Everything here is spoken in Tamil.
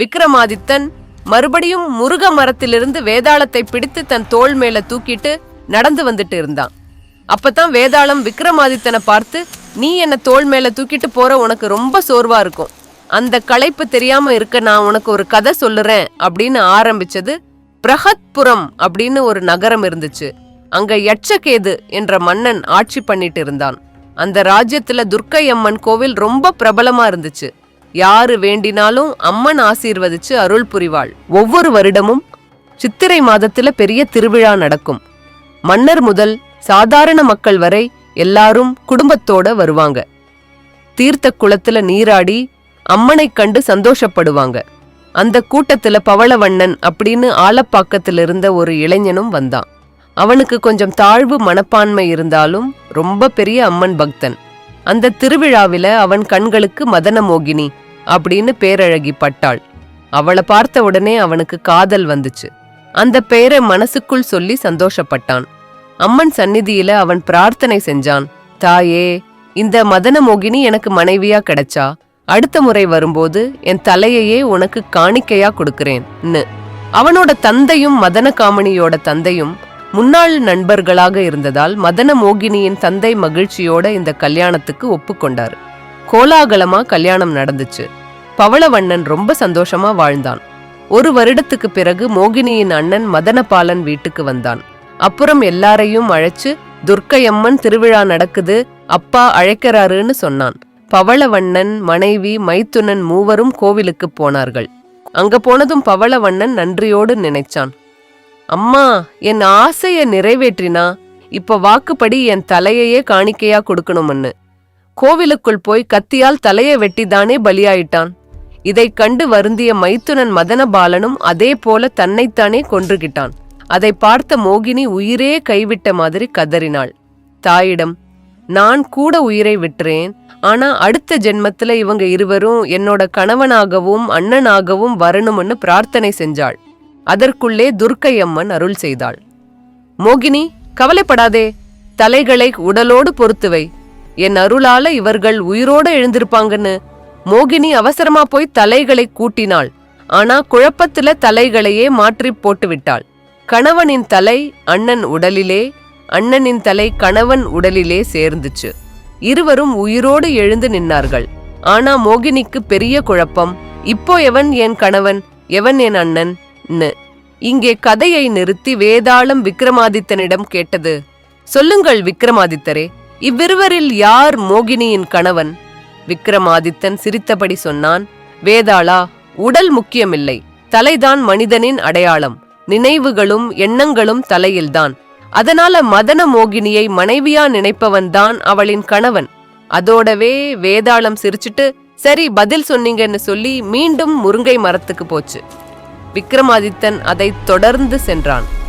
விக்ரமாதித்தன் மறுபடியும் முருக மரத்திலிருந்து வேதாளத்தை பிடித்து தன் தோள் மேல தூக்கிட்டு நடந்து வந்துட்டு இருந்தான். அப்பதான் வேதாளம் விக்ரமாதித்தனை பார்த்து நீ என்ன தோள் மேல தூக்கிட்டு போற? உனக்கு ரொம்ப சோர்வா இருக்கும். அந்த களைப்பு தெரியாம இருக்க நான் உனக்கு ஒரு கதை சொல்லுறேன் அப்படின்னு ஆரம்பிச்சது பிரஹத்புரம் அப்படின்னு ஒரு நகரம் இருந்துச்சு. அங்க யட்சகேது என்ற மன்னன் ஆட்சி பண்ணிட்டு இருந்தான். அந்த ராஜ்யத்துல துர்க்கை அம்மன் கோவில் ரொம்ப பிரபலமா இருந்துச்சு. யாரு வேண்டினாலும் அம்மன் ஆசீர்வதிச்சு அருள் புரிவாள். ஒவ்வொரு வருடமும் சித்திரை மாதத்துல பெரிய திருவிழா நடக்கும். மன்னர் முதல் சாதாரண மக்கள் வரை எல்லாரும் குடும்பத்தோட வருவாங்க. தீர்த்த குளத்துல நீராடி அம்மனை கண்டு சந்தோஷப்படுவாங்க. அந்த கூட்டத்துல பவளவண்ணன் அப்படின்னு ஆலப்பாக்கத்தில் இருந்த ஒரு இளைஞனும் வந்தான். அவனுக்கு கொஞ்சம் தாழ்வு மனப்பான்மை இருந்தாலும் ரொம்ப பெரிய அம்மன் பக்தன். அந்த திருவிழாவில அவன் கண்களுக்கு மதன மோகினி அப்படின்னு பேரழகி பட்டாள். அவளை பார்த்த உடனே அவனுக்கு காதல் வந்துச்சு. அந்த பெயரை மனசுக்குள் சொல்லி சந்தோஷப்பட்டான். அம்மன் சந்நிதியில அவன் பிரார்த்தனை செஞ்சான். தாயே இந்த மதன மோகினி எனக்கு மனைவியா கிடைச்சா? அடுத்த முறை வரும்போது என் தலையையே உனக்கு காணிக்கையா கொடுக்கறேன்னு அவனோட தந்தையும் மதன காமணியோட தந்தையும் முன்னாள் நண்பர்களாக இருந்ததால் மதன மோகினியின் தந்தை மகிழ்ச்சியோட இந்த கல்யாணத்துக்கு ஒப்புக்கொண்டாரு. கோலாகலமா கல்யாணம் நடந்துச்சு. பவளவண்ணன் ரொம்ப சந்தோஷமா வாழ்ந்தான். ஒரு வருடத்துக்கு பிறகு மோகினியின் அண்ணன் மதனபாலன் வீட்டுக்கு வந்தான். அப்புறம் எல்லாரையும் அழைச்சு துர்க்கையம்மன் திருவிழா நடக்குது அப்பா அழைக்கிறாருன்னு சொன்னான். பவளவண்ணன் மனைவி மைத்துனன் மூவரும் கோவிலுக்கு போனார்கள். அங்க போனதும் பவளவண்ணன் நன்றியோடு நினைச்சான். அம்மா என் ஆசைய நிறைவேற்றினா இப்ப வாக்குப்படி என் தலையையே காணிக்கையா கொடுக்கணும்னு. கோவிலுக்குள் போய் கத்தியால் தலையை வெட்டிதானே பலியாயிட்டான். இதைக் கண்டு வருந்திய மைத்துனன் மதனபாலனும் அதே போல தன்னைத்தானே கொன்றுகிட்டான். அதை பார்த்த மோகினி உயிரே கைவிட்ட மாதிரி கதறினாள். தாயிடம் நான் கூட உயிரை விட்டுறேன். ஆனா அடுத்த ஜென்மத்துல இவங்க இருவரும் என்னோட கணவனாகவும் அண்ணனாகவும் வரணும்னு பிரார்த்தனை செஞ்சாள். அதற்குள்ளே துர்க்கை அம்மன் அருள் செய்தாள். மோகினி கவலைப்படாதே. தலைகளை உடலோடு பொறுத்துவை என் அருளால இவர்கள் உயிரோட எழுந்திருப்பாங்கன்னு. மோகினி அவசரமா போய் தலைகளை கூட்டினாள். ஆனா குழப்பத்துல தலைகளையே மாற்றி போட்டுவிட்டாள். கணவனின் தலை அண்ணன் உடலிலே அண்ணனின் தலை கணவன் உடலிலே சேர்ந்துச்சு. இருவரும் உயிரோடு எழுந்து நின்னார்கள். ஆனா மோகினிக்கு பெரிய குழப்பம் இப்போ எவன் என் கணவன்? எவன் என் அண்ணன்? இங்கே கதையை நிறுத்தி வேதாளம் விக்ரமாதித்தனிடம் கேட்டது சொல்லுங்கள் விக்ரமாதித்தரே இவ்விருவரில் யார் மோகினியின் கணவன்? விக்ரமாதித்தன் சிரித்தபடி சொன்னான் வேதாளா உடல் முக்கியமில்லை. தலைதான் மனிதனின் அடையாளம். நினைவுகளும் எண்ணங்களும் தலையில்தான். அதனால மதன மோகினியை மனைவியா நினைப்பவன்தான் அவளின் கணவன். அதோடவே வேதாளம் சிரிச்சிட்டு சரி பதில் சொன்னீங்கன்னு சொல்லி மீண்டும் முருங்கை மரத்துக்கு போச்சு. விக்ரமாதித்தன் அதை தொடர்ந்து சென்றான்.